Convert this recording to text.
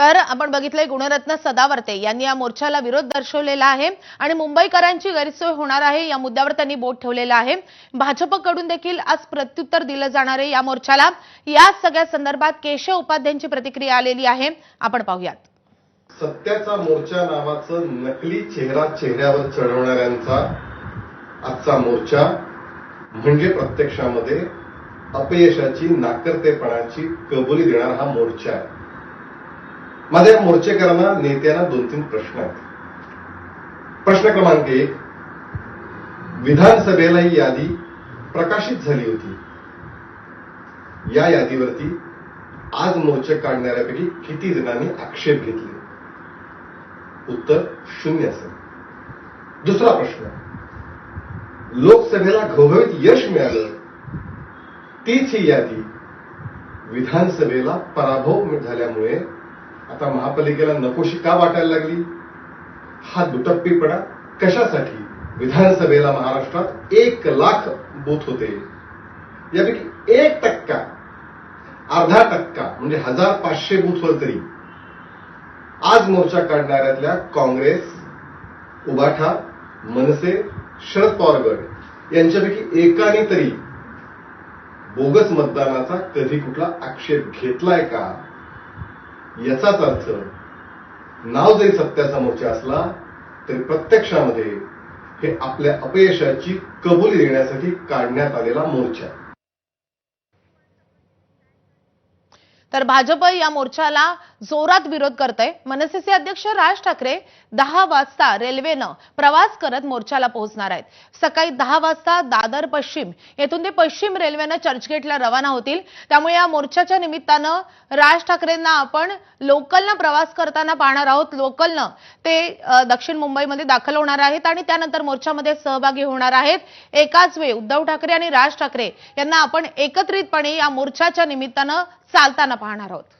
तर आपण बघितलंय गुणरत्न सदावर्ते यांनी या मोर्चाला विरोध दर्शवलेला आहे आणि मुंबईकरांची गैरसोय होणार आहे या मुद्द्यावर त्यांनी बोट ठेवलेलं आहे. भाजपकडून देखील आज प्रत्युत्तर दिलं जाणार आहे या मोर्चाला. या सगळ्या संदर्भात केशव उपाध्यांची प्रतिक्रिया आलेली आहे. आपण पाहूयात. सत्याचा मोर्चा नावाचं नकली चेहरा चेहऱ्यावर चढवणाऱ्यांचा आजचा मोर्चा म्हणजे प्रत्यक्षामध्ये अपयशाची नाकर्तेपणाची कबुली देणारा हा मोर्चा आहे. माझ्या या मोर्चेकरांना नेत्यांना दोन तीन प्रश्न आहेत. प्रश्न क्रमांक एक विधानसभेला ही यादी प्रकाशित झाली होती. या यादीवरती आज मोर्चे काढणाऱ्यापैकी किती जणांनी आक्षेप घेतले? उत्तर शून्य असेल. दुसरा प्रश्न लोकसभेला घवघवीत यश मिळालं. तीच ही यादी विधानसभेला पराभव झाल्यामुळे आता महापालिकेला नकोशी का वाटायला लागली? हा दुटप्पीपणा कशासाठी? विधानसभेला महाराष्ट्रात एक लाख बूथ होते. यापैकी एक टक्का अर्धा टक्का म्हणजे हजार पाचशे बूथवर तरी. आज मोर्चा काढणाऱ्यातल्या काँग्रेस उभाठा मनसे शरद पवार गट यांच्यापैकी एकाने तरी बोगस मतदानाचा कधी कुठला आक्षेप घेतलाय का? याचाच अर्थ नाव जरी सत्याचा मोर्चा असला तरी प्रत्यक्षामध्ये हे आपल्या अपयशाची कबुली देण्यासाठी काढण्यात आलेला मोर्चा आहे. तर भाजप या मोर्चाला जोरात विरोध करत आहे मनसेचे अध्यक्ष राज ठाकरे दहा वाजता रेल्वेनं प्रवास करत मोर्चाला पोहोचणार आहेत. सकाळी दहा वाजता दादर पश्चिम येथून ते पश्चिम रेल्वेनं चर्चगेटला रवाना होतील. त्यामुळे या मोर्चाच्या निमित्तानं राज ठाकरेंना आपण लोकलनं प्रवास करताना पाहणार आहोत. लोकलनं ते दक्षिण मुंबईमध्ये दाखल होणार आहेत आणि त्यानंतर मोर्चामध्ये सहभागी होणार आहेत. एकाच वेळी उद्धव ठाकरे आणि राज ठाकरे यांना आपण एकत्रितपणे या मोर्चाच्या निमित्तानं चालताना पाहणार आहोत.